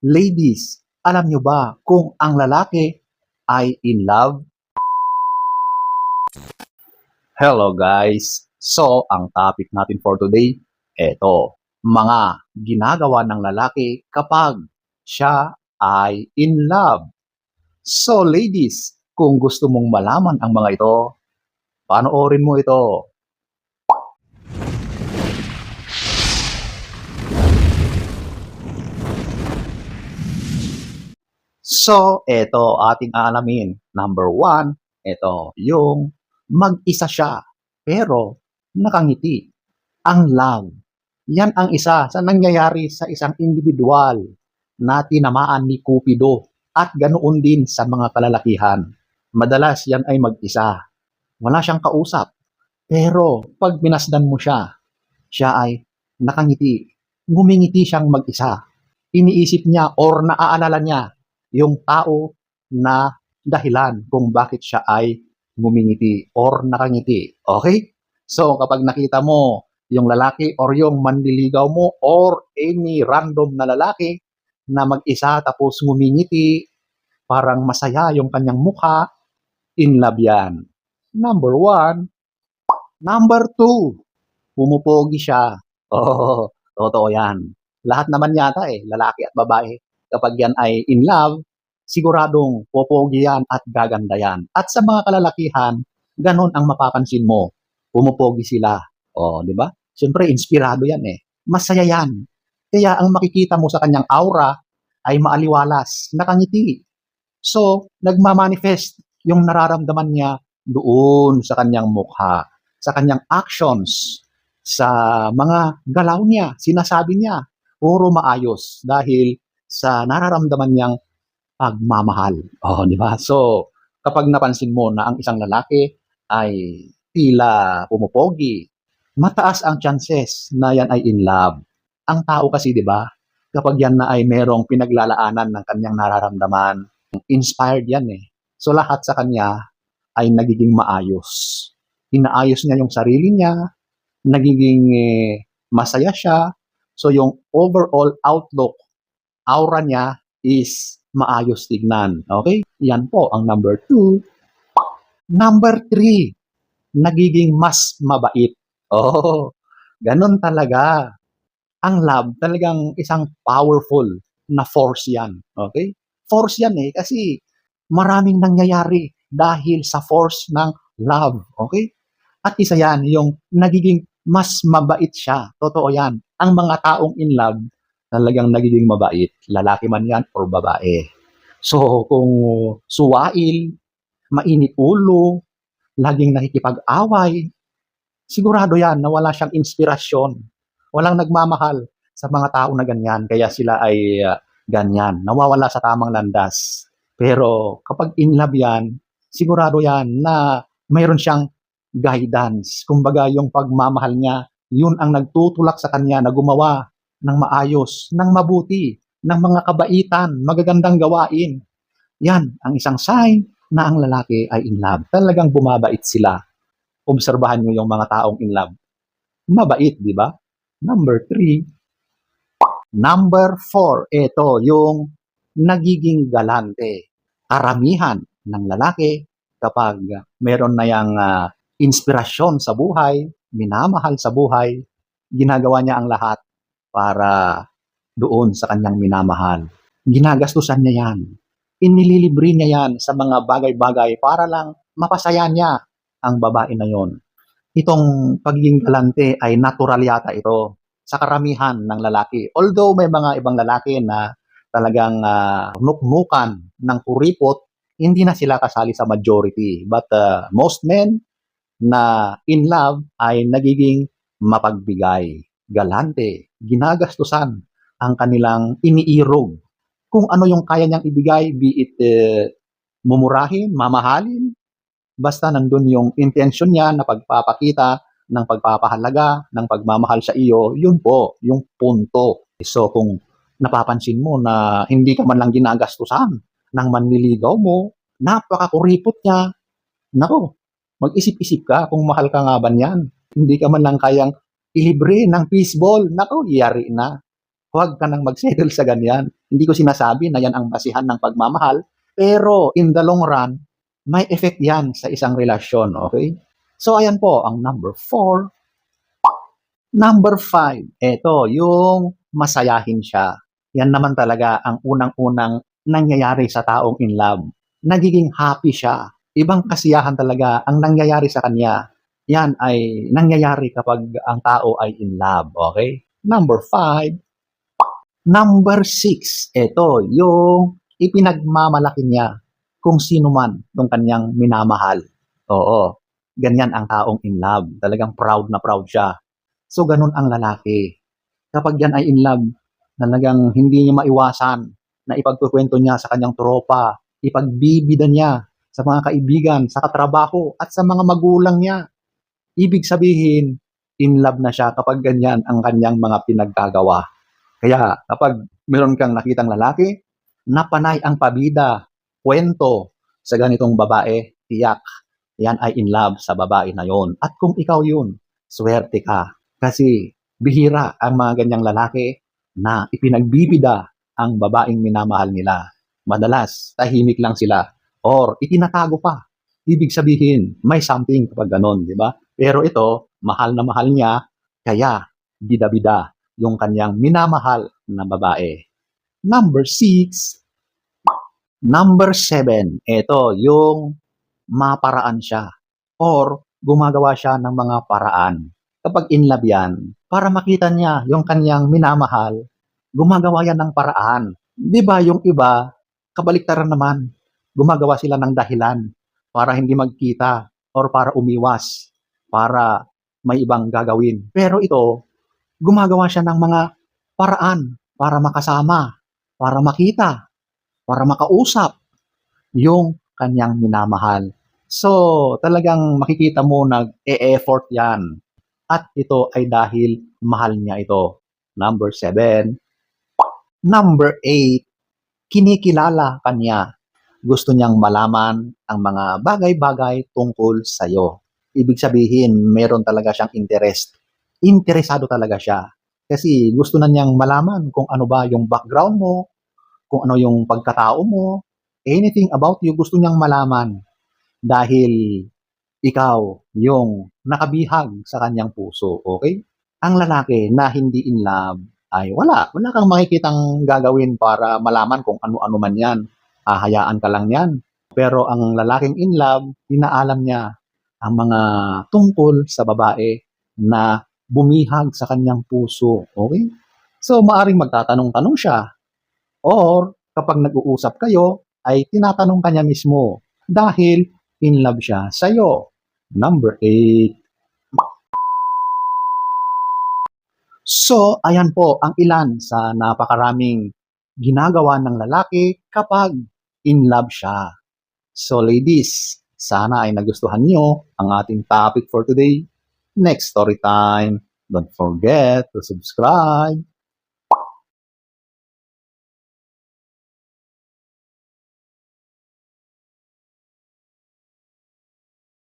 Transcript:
Ladies, alam nyo ba kung ang lalaki ay in love? Hello guys! So, ang topic natin for today, eto, mga ginagawa ng lalaki kapag siya ay in love. So ladies, kung gusto mong malaman ang mga ito, panoorin mo ito. So, eto ating aalamin. Number one, eto, yung mag-isa siya, pero nakangiti. Ang love. Yan ang isa sa nangyayari sa isang individual na tinamaan ni Cupido at ganoon din sa mga kalalakihan. Madalas yan ay mag-isa. Wala siyang kausap. Pero pag binasdan mo siya, siya ay nakangiti. Ngumingiti siyang mag-isa. Iniisip niya or naaalala niya yung tao na dahilan kung bakit siya ay ngumingiti or nakangiti. Okay? So kapag nakita mo yung lalaki or yung manliligaw mo or any random na lalaki na mag-isa tapos ngumingiti, parang masaya yung kanyang mukha, in love yan. Number one. Number two, pumupogi siya. Oh, totoo yan. Lahat naman yata eh, lalaki at babae. Kapag yan ay in love, siguradong popogi yan at gaganda yan. At sa mga kalalakihan, ganon ang mapapansin mo. Pumupogi sila. Oh, di ba? Siyempre, inspirado yan eh. Masaya yan. Kaya ang makikita mo sa kanyang aura ay maaliwalas, nakangiti. So, nagmamanifest yung nararamdaman niya doon sa kanyang mukha, sa kanyang actions, sa mga galaw niya, sinasabi niya, puro maayos dahil sa nararamdaman niyang pagmamahal. Oh, di ba? So, kapag napansin mo na ang isang lalaki ay tila pumupogi, mataas ang chances na yan ay in love. Ang tao kasi, di ba, kapag yan na ay merong pinaglalaanan ng kanyang nararamdaman, inspired yan eh. So lahat sa kanya ay nagiging maayos. Inaayos niya yung sarili niya, nagiging eh, masaya siya. So yung overall outlook, aura niya is maayos tignan. Okay? Yan po ang number two. Number three, nagiging mas mabait. Oh, ganun talaga. Ang love, talagang isang powerful na force yan. Okay? Force yan eh, kasi maraming nangyayari dahil sa force ng love. Okay? At isa yan, yung nagiging mas mabait siya. Totoo yan. Ang mga taong in love, talagang nagiging mabait. Lalaki man yan or babae. So, kung suwail, mainit ulo, laging nakikipag-away, sigurado yan na wala siyang inspirasyon. Walang nagmamahal sa mga tao na ganyan. Kaya sila ay uh, ganyan. Nawawala sa tamang landas. Pero kapag in love yan, sigurado yan na mayroon siyang guidance. Kumbaga yung pagmamahal niya, yun ang nagtutulak sa kanya na gumawa ng maayos, ng mabuti, ng mga kabaitan, magagandang gawain. Yan ang isang sign na ang lalaki ay in love. Talagang bumabait sila. Obserbahan nyo yung mga taong in love. Mabait, di ba? Number three. Number four, ito yung nagiging galante. Karamihan ng lalaki kapag meron na yung uh, inspirasyon sa buhay, minamahal sa buhay, ginagawa niya ang lahat para doon sa kanyang minamahal. Ginagastusan niya yan. Inililibre niya yan sa mga bagay-bagay para lang mapasaya niya ang babae na yon. Itong pagiging galante ay natural yata ito sa karamihan ng lalaki. Although may mga ibang lalaki na talagang uh, nuknukan ng kuripot, hindi na sila kasali sa majority. But uh, most men na in love ay nagiging mapagbigay, galante, ginagastusan ang kanilang iniirog. Kung ano yung kaya niyang ibigay, be it uh, mumurahin, mamahalin, basta nandun yung intention niya na pagpapakita ng pagpapahalaga, ng pagmamahal sa iyo, yun po, yung punto. So kung napapansin mo na hindi ka man lang ginagastusan ng manliligaw mo, napakakuripot niya, nako, mag-isip-isip ka kung mahal ka nga ba niyan. Hindi ka man lang kayang ilibre ng baseball, nako, yari na. huwag ka nang mag-settle sa ganyan. Hindi ko sinasabi na yan ang basihan ng pagmamahal, pero in the long run, may effect yan sa isang relasyon, okay? So, ayan po, ang number four. Number five, eto, yung masayahin siya. Yan naman talaga ang unang-unang nangyayari sa taong in love. Nagiging happy siya. Ibang kasiyahan talaga ang nangyayari sa kanya. Yan ay nangyayari kapag ang tao ay in love, okay? Number five. Number six, eto, yung ipinagmamalaki niya kung sino man yung kanyang minamahal. Oo, ganyan ang taong in love. Talagang proud na proud siya. So, ganun ang lalaki. Kapag yan ay in love, talagang hindi niya maiwasan na ipagkukwento niya sa kanyang tropa, ipagbibida niya sa mga kaibigan, sa katrabaho, at sa mga magulang niya. Ibig sabihin, in love na siya kapag ganyan ang kanyang mga pinaggagawa. Kaya kapag meron kang nakitang lalaki, napanay ang pabida, kwento sa ganitong babae, tiyak, yan ay in love sa babae na yon. At kung ikaw yun, swerte ka. Kasi bihira ang mga ganyang lalaki na ipinagbibida ang babaeng minamahal nila. Madalas, tahimik lang sila or itinatago pa. Ibig sabihin, may something kapag ganon, di ba? Pero ito, mahal na mahal niya, kaya bida-bida yung kanyang minamahal na babae. Number six, number seven, ito, yung maparaan siya or gumagawa siya ng mga paraan. Kapag in love yan, para makita niya yung kanyang minamahal, gumagawa yan ng paraan. Di ba yung iba, kabaliktaran naman, gumagawa sila ng dahilan para hindi magkita or para umiwas, para may ibang gagawin. Pero ito, gumagawa siya ng mga paraan para makasama, para makita, para makausap yung kanyang minamahal. So, talagang makikita mo nag-e-effort yan. At ito ay dahil mahal niya ito. Number seven. Number eight, kinikilala kanya. Gusto niyang malaman ang mga bagay-bagay tungkol sa'yo. Ibig sabihin, meron talaga siyang interest. Interesado talaga siya. Kasi gusto na niyang malaman kung ano ba yung background mo, kung ano yung pagkatao mo, anything about you, gusto niyang malaman. Dahil ikaw yung nakabihag sa kanyang puso, okay? Ang lalaki na hindi in love ay wala. Wala kang makikitang gagawin para malaman kung ano-ano man yan. Ahayaan ka lang yan. Pero ang lalaking in love, inaalam niya ang mga tungkol sa babae na bumihag sa kanyang puso. Okay? So, maaring magtatanong-tanong siya. Or, kapag nag-uusap kayo, ay tinatanong kanya mismo dahil in love siya sa'yo. Number 8. So, ayan po ang ilan sa napakaraming ginagawa ng lalaki kapag in love siya. So, ladies, sana ay nagustuhan nyo ang ating topic for today. Next story time. Don't forget to subscribe.